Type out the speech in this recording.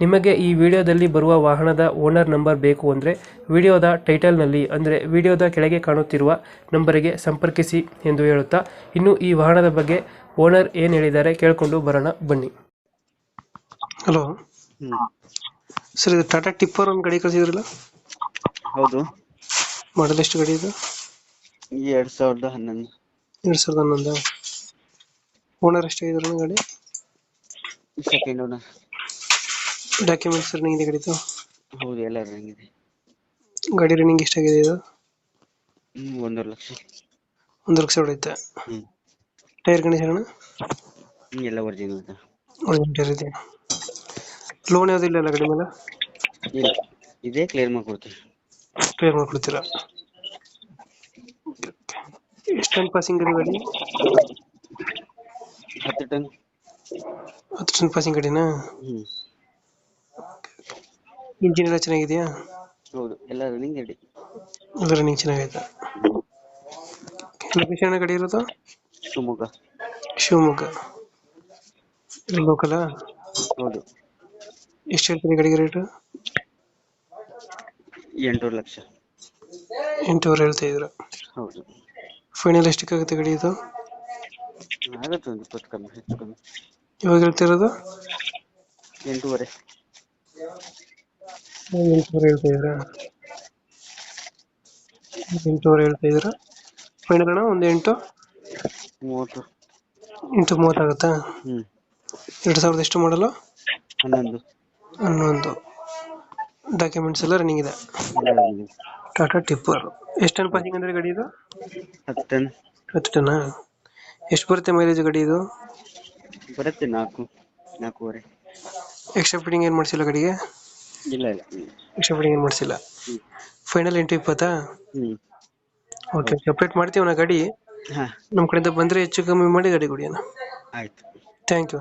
ನಿಮಗೆ ಈ ವಿಡಿಯೋದಲ್ಲಿ ಬರುವ ವಾಹನದ ಓನರ್ ನಂಬರ್ ಬೇಕು ಅಂದರೆ ವಿಡಿಯೋದ ಟೈಟಲ್ನಲ್ಲಿ ಅಂದರೆ ವಿಡಿಯೋದ ಕೆಳಗೆ ಕಾಣುತ್ತಿರುವ ನಂಬರಿಗೆ ಸಂಪರ್ಕಿಸಿ ಎಂದು ಹೇಳುತ್ತಾ ಇನ್ನು ಈ ವಾಹನದ ಬಗ್ಗೆ ಓನರ್ ಏನು ಹೇಳಿದ್ದಾರೆ ಕೇಳಿಕೊಂಡು ಬರೋಣ ಬನ್ನಿ. ಹಲೋ. ಸರ್ ಇದು ಟಾಟಾ ಟಿಪ್ಪರ್ ಒಂದು ಗಾಡಿ ಕಳಿಸಿದ್ರಲ್ಲ? ಹೌದು. ಮಾಡಲ್ ಎಷ್ಟು ಗಾಡಿ ಇದು? ಎರಡ್ ಸಾವಿರದ ಹನ್ನೊಂದು. ಎರಡು ಸಾವಿರದ ಹನ್ನೊಂದು? ಓನರ್ ಎಷ್ಟಾಗಿದ್ರು ಗಾಡಿ? ಸೆಕೆಂಡ್ ಓನರ್ ಡಾಕ್ಯುಮೆಂಟ್ಸ್ ರನ್ನಿಂಗ್ ಇದೆ ಗಾಡಿದು ಹೌದು ಎಲ್ಲ ರನ್ನಿಂಗ್ ಇದೆ. ಗಾಡಿ ರನ್ನಿಂಗ್ ಎಷ್ಟಾಗಿದೆ ಇದು? ಹ್ಮ್ ಒಂದೂವರೆ ಲಕ್ಷ. ಒಂದು ಲಕ್ಷ ಹೊಡೆಯುತ್ತೆ ಹ್ಮ್. ಟೈರ್ ಕಂಡೀಷನ್ ಅಣ್ಣ? ಎಲ್ಲ ಒರಿಜಿನಲ್ ಇದೆ. ಒಳ್ಳೆ ಟೈರ್ ಇದೆ. ಲೋನ್ ಯಾವುದಿಲ್ಲ ಅಲ್ಲ ಗಾಡಿ ಮೇಲೆ? ಇಲ್ಲ ಇದೇ ಕ್ಲಿಯರ್ ಮಾಡ್ಕೊಡ್ತೀವಿ ಕ್ಲಿಯರ್ ಮಾಡ್ಕೊಡ್ತೀರಾ? ಎಷ್ಟು ಟನ್ ಪಾಸಿಂಗ್ ಗಡಿ ಗಾಡಿ? ಹತ್ತು ಟನ್ ಹತ್ತು ಟನ್ ಪಾಸಿಂಗ್ ಗಾಡಿನಾ? ಹ್ಮ್. ಇಂಜಿನ್ ಎಲ್ಲ ಚೆನ್ನಾಗಿದೆಯಾ? ಹೌದು ಎಲ್ಲ ರನ್ನಿಂಗ್ ರೆಡಿ ಎಲ್ಲ ರನ್ನಿಂಗ್ ಚೆನ್ನಾಗೈತೆ? ಲೊಕೇಶನ್ ಕಡೆ ಇರೋದು? ಶಿವಮೊಗ್ಗ. ಶಿವಮೊಗ್ಗ. ಲೋಕಲ ಹೌದು. ಎಷ್ಟು ಹೇಳ್ತೀನಿ ಗಾಡಿಗೆ ರೇಟು ಎಂಟೂವರೆ ಲಕ್ಷ. ಎಂಟೂವರೆ ಹೇಳ್ತಾ ಇದ್ರು. ಹೌದು. ಫೈನಲ್ ಎಷ್ಟಕ್ಕಾಗುತ್ತೆ ಗಾಡಿ ಇದು? ಆಗುತ್ತೆ ಒಂದು ಇಪ್ಪತ್ತು ಕಮ್ಮಿ ಹೆಚ್ಚು ಕಮ್ಮಿ. ಇವಾಗ ಹೇಳ್ತಾ ಇರೋದು? ಎಂಟೂವರೆ. ಎಂಟೂವರೆ ಹೇಳ್ತಾ ಇದ್ರ ಎಂಟುನೂರು ಹೇಳ್ತಾ ಇದ್ರ ಫೈನಲ್ ಅಣ್ಣ ಒಂದು ಎಂಟು? ಮೂವತ್ತು. ಎಂಟು ಮೂವತ್ತಾಗುತ್ತಾ ಎರಡು ಸಾವಿರದ ಎಷ್ಟು ಮಾಡಲು ಹನ್ನೊಂದು. ಹನ್ನೊಂದು. ಡಾಕ್ಯುಮೆಂಟ್ಸ್ ಎಲ್ಲ ರನ್ನಿಂಗ್ ಇದೆ. ಟಾಟಾ ಟಿಪ್ಪರ್ ಎಷ್ಟು ಟನ್ ಪಾಸಿಂಗ್ ಅಂದ್ರೆ ಗಾಡಿ ಇದು? ಹತ್ತು ಟನ್ ಹತ್ತು ಟನ್ ಎಷ್ಟು ಬರುತ್ತೆ ಮೈಲೇಜ್ ಗಾಡಿ ಇದು? ಬರುತ್ತೆ ನಾಲ್ಕು ನಾಲ್ಕೂವರೆ. ಎಕ್ಸ್ಟ್ರಾ ಫಿಟ್ಟಿಂಗ್ ಏನು ಮಾಡಿಸಿಲ್ಲ ಗಾಡಿಗೆ? ಇಲ್ಲ ಇಲ್ಲ. ಎಕ್ಸ್ಟ್ರಾ ಫಿಟ್ಟಿಂಗ್ ಏನು ಮಾಡಿಸಿಲ್ಲ? ಫೈನಲ್ ಎಂಟು ಇಪ್ಪತ್ತಾ? ಹ್ಮ್. ಓಕೆ ಸೆಪ್ರೇಟ್ ಮಾಡ್ತೀವಿ ನಾ ಗಾಡಿ. ಹಾ. ನಮ್ಮ ಕಡೆಯಿಂದ ಬಂದರೆ ಹೆಚ್ಚು ಕಮ್ಮಿ ಮಾಡಿ ಗಾಡಿ ಕೊಡಿ ಅಣ್ಣ. ಆಯ್ತು. Thank you